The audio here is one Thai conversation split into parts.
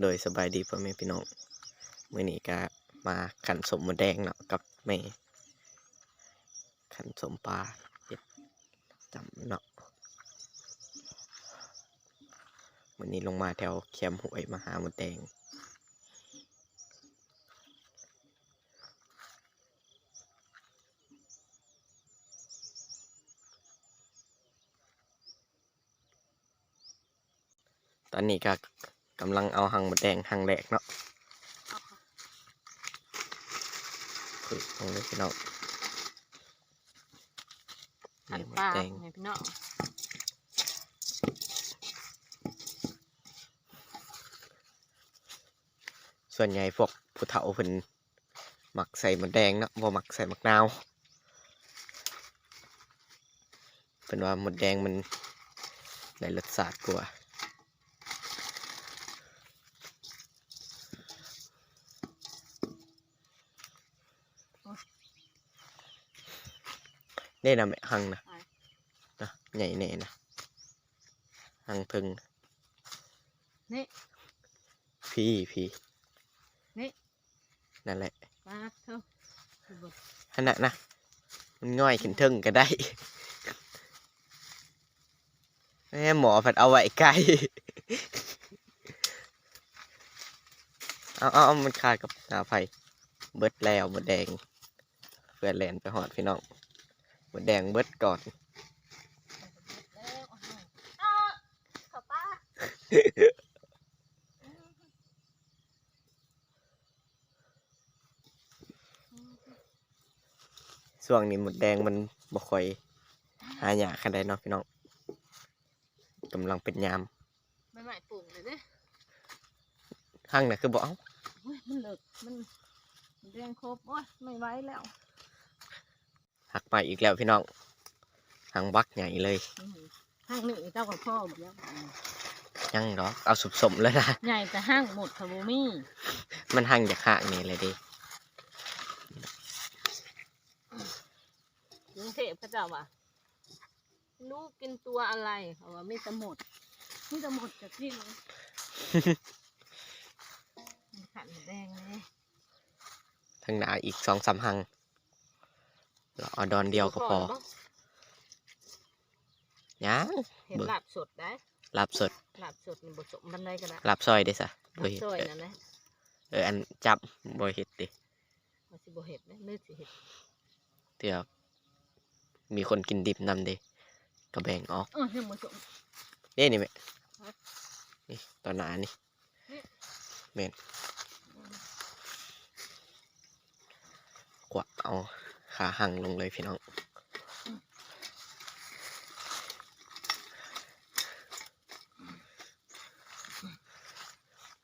โดยสบายดีพ่อแม่พี่น้องมื้อนี้ก็มาขันสมมะแดงเนาะกับแม่ขันสมปลาเฮ็ดจำเนาะมื้อนี้ลงมาแถวแคมห้วยมาหามดแดงตอนนี้ก็ กำลังเอาหังมดแดงหังแหลกเนาะคือตรงนี้พี่น้องหันนี่มปลาดแดงให้พี่น้องส่วนใหญ่พวกผู้เฒ่าเพิ่นหมักใส่มดแดงเนาะบ่หมักใส่มะนาวเพิ่นว่ามดแดงมันได้รสชาติกว่า ได้นะแม่หังนะนะใหญ่แน่นะหังถึงนี่พี่พี่นี่นั่นแหละปลาเท่าคือบ่ขนาดนะมันง่อยขึ้นเทึงก็ได้แม่หมอผัดเอาไว้ใกล้เอาเอาเอามันคากับหนาไฟเบิดแล้วหมดแดงเพื่อนแลนไปหอดพี่น้องห มดแดงเบิดก่อนแล้วอ้าวข้าวปลาช่วงนี้หมดแดงมันบ่ค่อยหายากขนาดใดเนาะพี่น้องกำลังเป็นยามไม่ใหม่ปลูกเลยเด้หั่งน่ะคือบ่เอาโอ้ยมันเลิกมันมันเรียงครบโอ้ยไม่ไหวแล้ว หักไปอีกแล้วพี่น้องหังบักใหญ่เลยอื้อหือห้างนี่เจ้ากับพ่อหมดแล้วยังดอกเอาสมๆเลยนะใหญ่แต่ห้างหมดค่ะบูมี่มันหั่งจากห่างนี่เลยดิกรุงเทพเขาเจ้าว่ะลูกกินตัวอะไรเขาว่าไม่จะหมดไม่จะหมดจากที่มันมันขันแดงเลยทางหนาอีกสองสามหัง เราเอาดอนเดียวก็พอยังเห็นเบิ่งลาบสดได้ลาบสดลาบสดนี่บดสมบันไดก็ได้ลาบซอยได้สะลาบ่บเห็ดซอยเออนั่นแหละเอออันจับบ่เห็ดดิมันสิบ่เห็ดนะนึกสิเห็ดเดี๋ยวมีคนกินดิบนำเด้ก็แบ่งออกเออยังบดสมนี่นี่แม่ครับนี่ตอนหนานี่นี่แม่นกว่าเอา ขาหังลงเลยพี่น้อง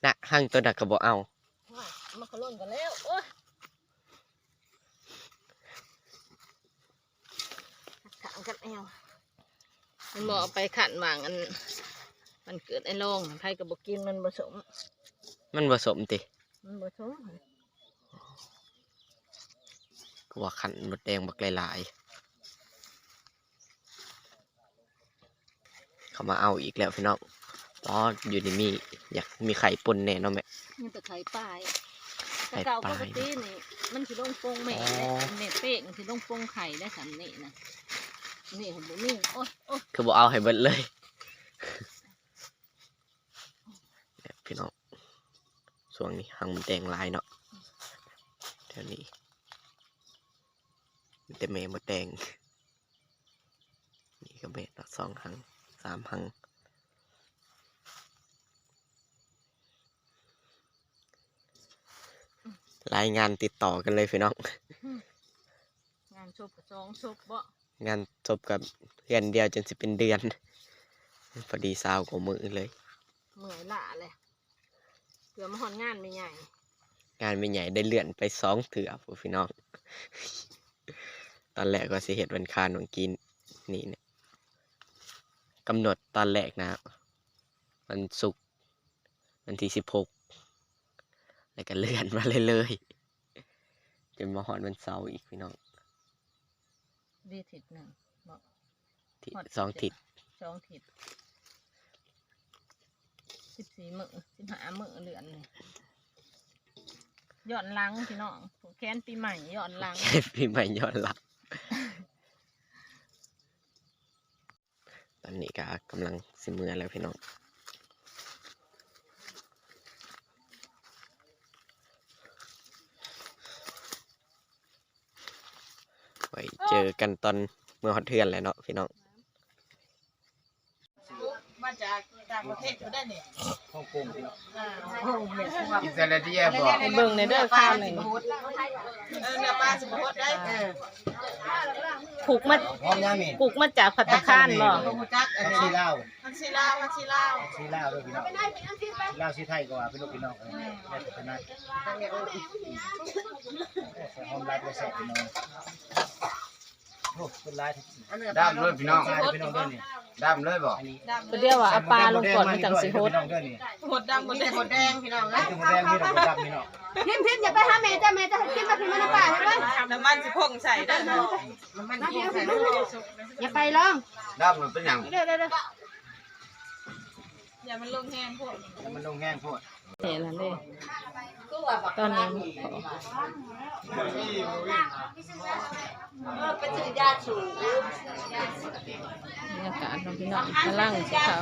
นะหังตัวนักก็บ่เอาว้ายมันก็ล่นกันแล้วโอ้ยขันกันแอวมันบอกเอาไปขันหว่างอัน มันเกิดไอ้โลงไผกับบกินมันผสม มันผสมติ มันผสม กว่าขันมดแดงบักหลายๆเขามาเอาอีกแล้วพี่น้องอ๋ออยู่นี่มีอยากมีไข่ปนแน่เนาะแม่มันแต่ไข่ปลายไข่แต่เก่าปปลายกตินี่มันสิลงโปงแม่อ๋อแหละแม่เป้งสิลงโปงไข่ได้สันนี่นะนี่ผมบอกนี่โอ้ยโอ้ยคือบอกเอาให้เบิดเลยเนี่ยพี่น้องช่วงนี้หังมันแดงหลายเนาะเดี๋ยวนี้ มีแต่เมมดแดง นี่ก็เม็ดละสองหังสามหัง รายงานติดต่อกันเลยพี่น้อง งานศพกับสองศพบ่งานจบกับเดือนเดียวจนสิเป็นเดือน พอดีสาวกว่ามือเลย เหมื่อยละเลยเผื่อมาหอนงานไม่ใหญ่ งานไม่ใหญ่ได้เลื่อนไปสองเถื่อพู้พี่น้อง ตอนแรกก็สิเหตุวันคานวันกินนี่เนี่ยกำหนดตอนแรกนะวันศุกร์วันที่สิบหกแล้วก็เลื่อนมาเลยเลยๆจนมาหอนวันเสาร์อีกพี่น้องดีทิศหนึ่งบ่ที่ฮอดสองทิศสองทิศสิบสี่มือสิบห้ามือเดือนนี่ย้อนหลังพี่น้องผูกแขนปีใหม่ย้อนหลัง ปีใหม่ย้อนหลัง ตอนนี้ก็กำลังสิมือแล้วพี่น้องไว้เจอกันตอนเมื่อฮอดเทือนแหล้วเนาะพี่น้องมาจากต่างประเทศเขาได้เนี่ยฮ่องกงพี่น้องโอ้เมียสวัสอิสราเอลบอกเบิ่งในเด้อข้าวหนึ่งเออเนี่ยปลาสมมติได้เออ ผูกมาพร้อมยังมีผูกมาจากพัตตาคารบ่พวกมูจักอันทักนี้ซี่ลาวมันชีลาวมันชีลาวทักซี่ลาวด้วยพี่น้องลาวซีไทยก็ว่าพี่ลูกพี่น้องเลยแม่แต่เป็นนั่นหอมลายตัวแสบพี่น้องโอ้เป็นลายที่ดำเลยพี่น้องลายพี่น้องด้วยนี่ดำเลยบอกอันนี้ก็เดียวว่าเอาปลาลงก่อนมันจังสิโฮดพี่น้องด้วยนี่หมดดำหมดแดงหมดแดงพี่น้องนี่นะคือหมดแดงนี่เราดำพี่น้องพิมพ์พิมพ์อย่าไปหาแม่จ้าแม่จะกินมาพิมพ์มาในป่าใช่ไหมน้ำมันสิพ่งใส่ได้เนาะน้ำมันพ่งใส่ได้อย่าไปลองดำมันเป็นอย่างเดี๋ยวเดี๋ยวเดี๋ยวอย่ามันลงแห้งพวกแล้วมันลงแห้งโพดนี่นั่นเด้ตอนนี้ไปซื้อยาสูบบรรยากาศของพี่น้องกำลังสิเขา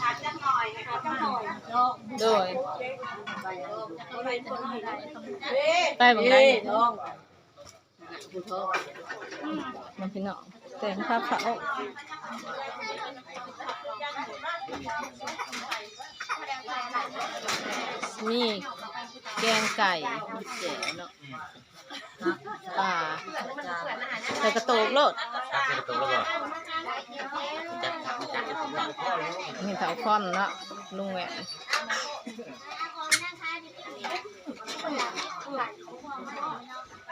ขาดจังหน่อยนะคะจังหน่อย โดยไปบังไดมันพี่น้องแต่งผ้าขาวมีแกงไก่มีแจ่วเนาะปลาใส่กระโตกโลดตักกระตุกแล้วบอกมีเถาคอนเนาะลุงแหวนได้เลยบอกนี่ มาของนะคะที่นี่ทุกอย่างที่ขายเขาบอกว่าเราต้องป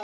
ะ